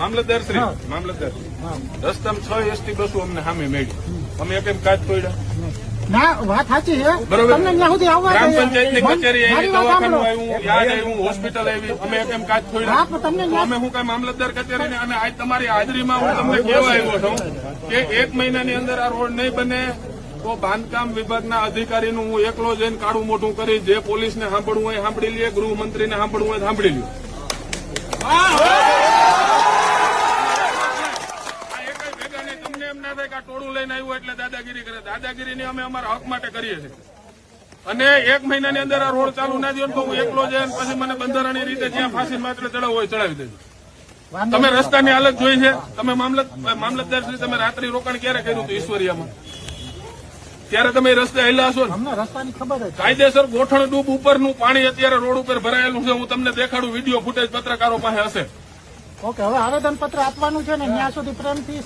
મામલતદાર શ્રી. મામલતદાર. રસ્તામાં છ એસટી બસો અમને સામે મળી. અમે કેમ કાચ તોડ્યા ના વાત સાચી છે. તમને ત્યાં સુધી આવવા ગ્રામ દઈએ. પંચાયતની કચેરી આવી દવાખાનું. આવ્યું યાદ આવ્યું હોસ્પિટલ આવી. અમે કાચ તમને અમે હું કઈ મામલતદાર કચેરીને અને આજ તમારી હાજરીમાં હું તમને કહેવા આવ્યો છું કે એક મહિનાની અંદર આ રોડ નહીં બને તો બાંધકામ વિભાગના અધિકારીનું હું એકલો જઈને કાળું મોટું કરી જે પોલીસને સાંભળવું હોય સાંભળી લે ગૃહમંત્રીને સાંભળવું હોય સાંભળી લ્યો આ નહીં. તમને એમ ના થાય કે આ ટોળું લઈને આવ્યું એટલે દાદાગીરી કરે. દાદાગીરીની અમે અમારા હક માટે કરીએ છીએ. અને એક મહિનાની અંદર આ રોડ ચાલુ ના થયો તો હું એકલો જઈને પછી મને બંધારણીય રીતે જ્યાં ફાંસી માત્ર ચડાવવું હોય ચડાવી દેજો. તમે રસ્તાની હાલત જોઈ છે. તમે મામલત મામલતદાર શ્રી તમે રાત્રિ રોકાણ ક્યારે કર્યું હતું ઈશ્વરિયામાં? ત્યારે તમે રસ્તે હેલા હશો રસ્તાની ખબર કાયદેસર ગોઠણ ડૂબ ઉપરનું પાણી અત્યારે રોડ ઉપર ભરાયેલું છે. હું તમને દેખાડું વીડિયો ફૂટેજ પત્રકારો પાસે હશે. ઓકે હવે આવેદન પત્ર આપવાનું છે ને ત્યાં સુધી પ્રેમથી